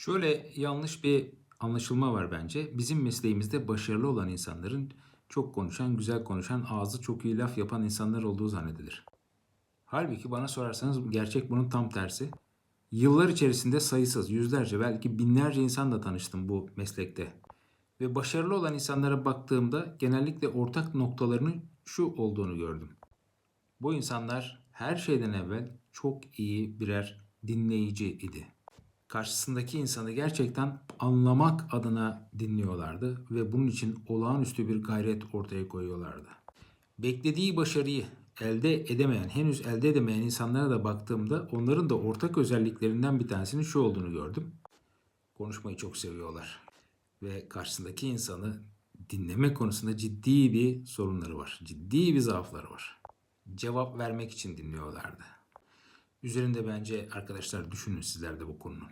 Şöyle yanlış bir anlaşılma var bence. Bizim mesleğimizde başarılı olan insanların çok konuşan, güzel konuşan, ağzı çok iyi laf yapan insanlar olduğu zannedilir. Halbuki bana sorarsanız gerçek bunun tam tersi. Yıllar içerisinde sayısız, yüzlerce belki binlerce insanla tanıştım bu meslekte. Ve başarılı olan insanlara baktığımda genellikle ortak noktalarının şu olduğunu gördüm. Bu insanlar her şeyden evvel çok iyi birer dinleyici idi. Karşısındaki insanı gerçekten anlamak adına dinliyorlardı ve bunun için olağanüstü bir gayret ortaya koyuyorlardı. Beklediği başarıyı elde edemeyen, henüz elde edemeyen insanlara da baktığımda onların da ortak özelliklerinden bir tanesinin şu olduğunu gördüm. Konuşmayı çok seviyorlar ve karşısındaki insanı dinleme konusunda ciddi bir sorunları var. Ciddi bir zaafları var. Cevap vermek için dinliyorlardı. Üzerinde bence arkadaşlar düşünün sizler de bu konunun.